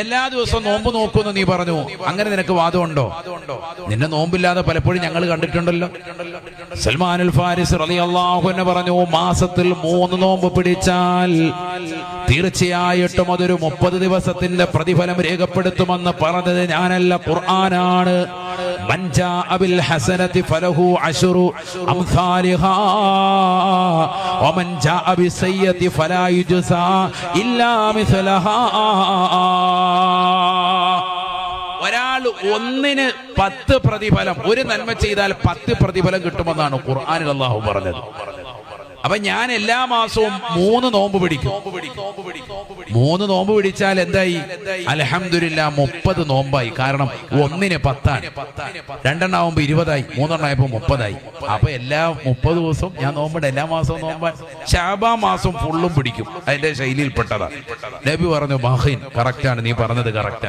എല്ലാ ദിവസവും നോമ്പ് നോക്കുമെന്ന് നീ പറഞ്ഞു. അങ്ങനെ നിനക്ക് വാദമുണ്ടോ? നിന്നെ നോമ്പില്ലാതെ പലപ്പോഴും ഞങ്ങൾ കണ്ടിട്ടുണ്ടല്ലോ. സൽമാൻ അൽ ഫാരിസ് റലി അള്ളാഹുനെ പറഞ്ഞു മാസത്തിൽ മൂന്ന് നോമ്പ് പിടിച്ചാൽ തീർച്ചയായിട്ടും അതൊരു മുപ്പത് ദിവസത്തിന്റെ പ്രതിഫലം രേഖപ്പെടുത്തുമെന്ന് പറഞ്ഞത് ഞാനല്ല ഖുർആനാണ്. من جاء بالحسنة فله عشر أمثالها ومن جاء بالسيئة فلا يجزى إلا مثلها ഒരാൾ ഒന്നിന് പത്ത് പ്രതിഫലം ഒരു നന്മ ചെയ്താൽ പത്ത് പ്രതിഫലം കിട്ടുമെന്നാണ് ഖുർആനിൽ അള്ളാഹു പറഞ്ഞത് അപ്പൊ ഞാൻ എല്ലാ മാസവും മൂന്ന് നോമ്പ് പിടിക്കും. മൂന്ന് നോമ്പ് പിടിച്ചാൽ എന്തായി? അലഹമില്ല മുപ്പത് നോമ്പായി. കാരണം ഒന്നിന് പത്താണ്. രണ്ടെണ്ണാവുമ്പോ ഇരുപതായി. മൂന്നെണ്ണായപ്പോ മുപ്പതായി. അപ്പൊ എല്ലാ മുപ്പത് ദിവസവും ഞാൻ നോമ്പിട എല്ലാ മാസവും നോമ്പാൻ. ശാബാ മാസം ഫുള്ളും പിടിക്കും. അതിന്റെ ശൈലിയിൽപ്പെട്ടതാണ് നബി പറഞ്ഞു മഹിൻ കറക്റ്റാണ് നീ പറഞ്ഞത് കറക്റ്റാണ്